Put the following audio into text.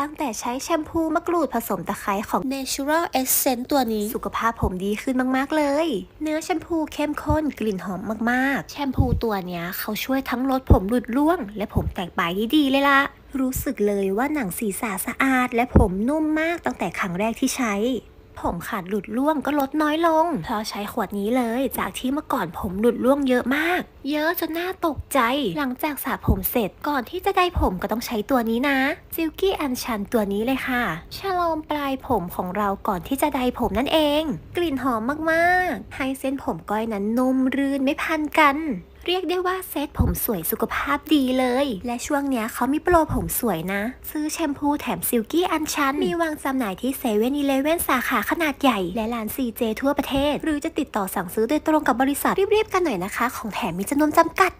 ตั้งแต่ใช้แชมพูมะกรูดผสมตะไคร้ของ Natural Essence ตัวนี้ สุขภาพผมดีขึ้นมากๆเลย เนื้อแชมพูเข้มข้นกลิ่นหอมมากๆ แชมพูตัวเนี้ยเขาช่วยทั้งลดผมหลุดร่วง และผมแตกปลายได้ดีเลยล่ะรู้สึกเลยว่าหนังศีรษะสะอาด และผมนุ่มมากตั้งแต่ครั้งแรกที่ใช้ ผมขาดหลุดร่วงก็ลดน้อยลง เพราะใช้ขวดนี้เลย จากที่เมื่อก่อนผมหลุดร่วงเยอะมาก เยอะจนน่าตกใจ หลังจากสระผมเสร็จก่อนที่จะได้ผมก็ต้องใช้ตัวนี้นะซิลกี้อันชันตัวนี้เลยค่ะชะลอมปลายผมของเราก่อนที่จะได้ผมนั่นเอง กลิ่นหอมมากๆ ให้เส้นผมก้อยนั้นนุ่มรื่นไม่พันกัน เรียกได้ว่าเซตผมสวยสุขภาพดีเลย และช่วงเนี้ยเขามีโปรผมสวยนะ ซื้อแชมพูแถมซิลกี้อันชัน มีวางจำหน่ายที่เซเว่นอีเลเว่นสาขาขนาดใหญ่ และร้าน CJ ทั่วประเทศ หรือจะติดต่อสั่งซื้อโดยตรงกับบริษัทรีบๆกันหน่อยนะคะ ของแถมมีจำนวนจำกัด